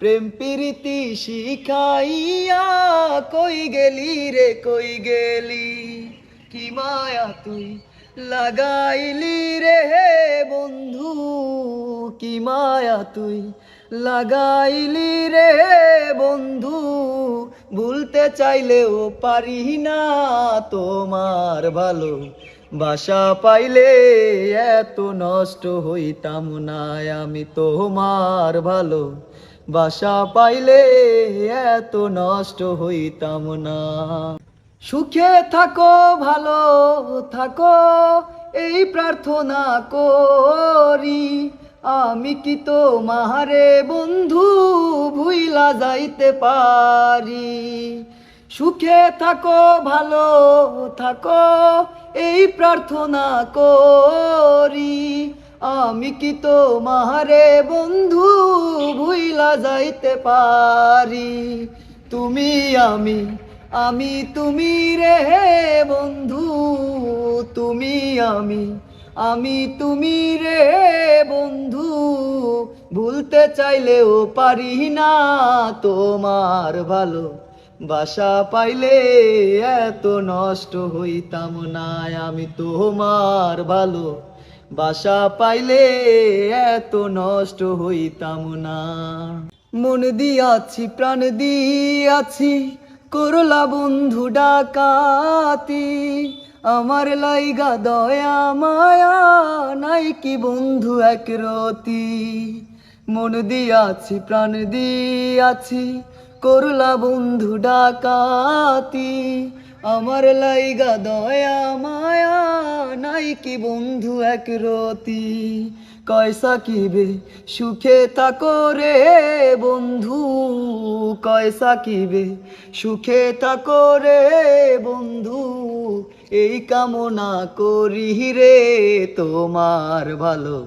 প্রেম প্রীতি শিখাইয়া কই গেলি রে, কই গেলি? কি মায়া তুই লাগাইলি রে হে বন্ধু? কি মায়া তুই লাগাইলি রে বন্ধু? ভুলতে চাইলেও পারি না তোমার ভালো বাসা পাইলে এত নষ্ট হইতাম না আমি তোমার ভালো বাসা পাইলে এত নষ্ট হইতাম না। সুখে থাকো, ভালো থাকো, এই প্রার্থনা করি। আমি কি তো মাহারে বন্ধু ভুইলা যাইতে পারি? সুখে থাকো, ভালো থাকো, এই প্রার্থনা করি। আমি কি তো মাহারে বন্ধু ভুইলা যাইতে পারি? তুমি আমি আমি তুমি রে বন্ধু, তুমি আমি আমি তুমি রে বন্ধু। ভুলতে চাইলেও পারি না তোমার ভালো বাসা পাইলে এত নষ্ট হইতাম না। আমি তোমার ভালো বাসা পাইলে এত নষ্ট হইতাম না। মন দিয়াছি, প্রাণ দিয়াছি, করলা বন্ধু ডাকাতি। আমার লাইগা দয়া, মায়া, নাই কি বন্ধু এক রতি। মন দিয়াছি, প্রাণ দিয়াছি, করলা বন্ধু ডাকাতি। আমার লাইগা দয়া, মায়া নাই কি বন্ধু এক রতি। কয়সা কিবে সুখে থাকো রে বন্ধু। কয়সা কিবে সুখে থাকো রে বন্ধু। এই কামনা করি রে তোমার ভালো